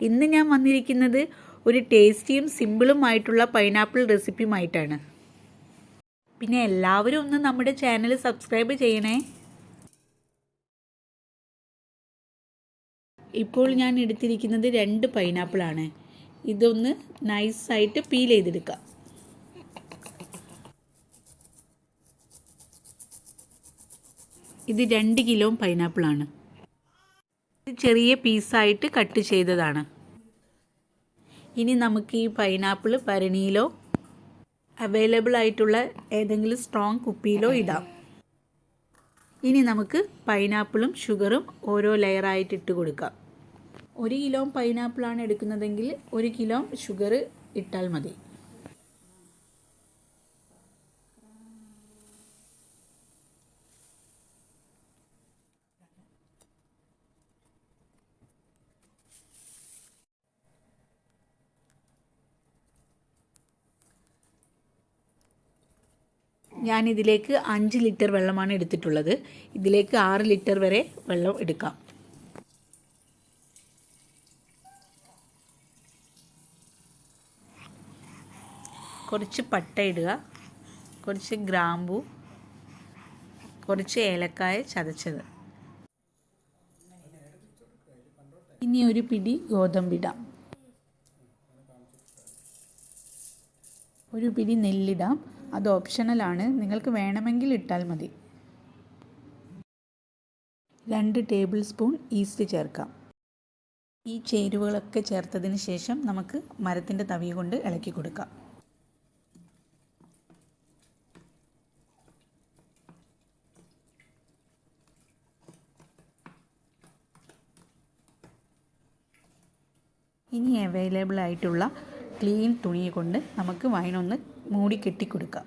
ഇന്ന് ഞാൻ വന്നിരിക്കുന്നത് ഒരു ടേസ്റ്റിയും സിമ്പിളുമായിട്ടുള്ള പൈനാപ്പിൾ റെസിപ്പിയുമായിട്ടാണ്. പിന്നെ എല്ലാവരും ഒന്ന് നമ്മുടെ ചാനൽ സബ്സ്ക്രൈബ് ചെയ്യണേ. ഇപ്പോൾ ഞാൻ എടുത്തിരിക്കുന്നത് രണ്ട് പൈനാപ്പിളാണ്. ഇതൊന്ന് നൈസായിട്ട് പീൽ ചെയ്തെടുക്കാം. ഇത് രണ്ട് കിലോ പൈനാപ്പിളാണ്. ചെറിയ പീസായിട്ട് കട്ട് ചെയ്തതാണ്. ഇനി നമുക്ക് ഈ പൈനാപ്പിൾ ഭരണിയിലോ അവൈലബിൾ ആയിട്ടുള്ള ഏതെങ്കിലും സ്ട്രോങ് കുപ്പിയിലോ ഇടാം. ഇനി നമുക്ക് പൈനാപ്പിളും ഷുഗറും ഓരോ ലെയറായിട്ട് ഇട്ട് കൊടുക്കാം. ഒരു കിലോ പൈനാപ്പിളാണ് എടുക്കുന്നതെങ്കിൽ ഒരു കിലോ ഷുഗർ ഇട്ടാൽ മതി. ഞാൻ ഇതിലേക്ക് അഞ്ച് ലിറ്റർ വെള്ളമാണ് എടുത്തിട്ടുള്ളത്. ഇതിലേക്ക് ആറ് ലിറ്റർ വരെ വെള്ളം എടുക്കാം. കുറച്ച് പട്ട ഇടുക. കുറച്ച് ഗ്രാമ്പു. കുറച്ച് ഏലക്കായ ചതച്ചത്. ഇനി ഒരു പിടി ഗോതമ്പിടാം ഒരു പിടി നെല്ലിടാം. അത് ഓപ്ഷണലാണ്. നിങ്ങൾക്ക് വേണമെങ്കിൽ ഇട്ടാൽ മതി. രണ്ട് ടേബിൾ സ്പൂൺ ഈസ്റ്റ് ചേർക്കാം. ഈ ചേരുവകളൊക്കെ ചേർത്തതിന് ശേഷം നമുക്ക് മരത്തിന്റെ തവി കൊണ്ട് ഇളക്കി കൊടുക്കാം. ഇനി അവൈലബിൾ ആയിട്ടുള്ള ക്ലീൻ തുണി കൊണ്ട് നമുക്ക് വൈനൊന്ന് മൂടി കെട്ടിക്കൊടുക്കാം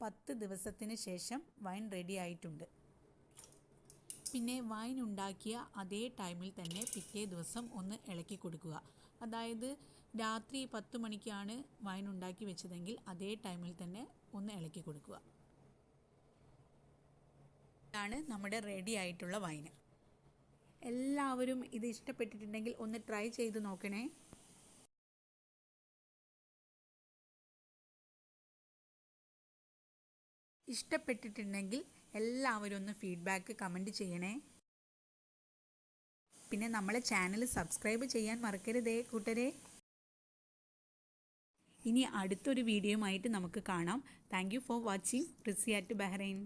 പത്ത് ദിവസത്തിന് ശേഷം വൈൻ റെഡി ആയിട്ടുണ്ട്. പിന്നെ വൈൻ ഉണ്ടാക്കിയ അതേ ടൈമിൽ തന്നെ പിറ്റേ ദിവസം ഒന്ന് ഇളക്കി കൊടുക്കുക. അതായത് രാത്രി പത്ത് മണിക്കാണ് വൈൻ ഉണ്ടാക്കി വെച്ചതെങ്കിൽ അതേ ടൈമിൽ തന്നെ ഒന്ന് ഇളക്കി കൊടുക്കുക. ഇതാണ് നമ്മുടെ റെഡി ആയിട്ടുള്ള വൈന് എല്ലാവരും ഇത് ഇഷ്ടപ്പെട്ടിട്ടുണ്ടെങ്കിൽ ഒന്ന് ട്രൈ ചെയ്ത് നോക്കണേ. ഇഷ്ടപ്പെട്ടിട്ടുണ്ടെങ്കിൽ എല്ലാവരും ഒന്ന് ഫീഡ്ബാക്ക് കമന്റ് ചെയ്യണേ. പിന്നെ നമ്മളെ ചാനൽ സബ്സ്ക്രൈബ് ചെയ്യാൻ മറക്കരുതേ കൂട്ടരെ. ഇനി അടുത്തൊരു വീഡിയോയുമായിട്ട് നമുക്ക് കാണാം. താങ്ക് യു ഫോർ വാച്ചിങ് റിസിയാറ്റ് ബഹ്റൈൻ.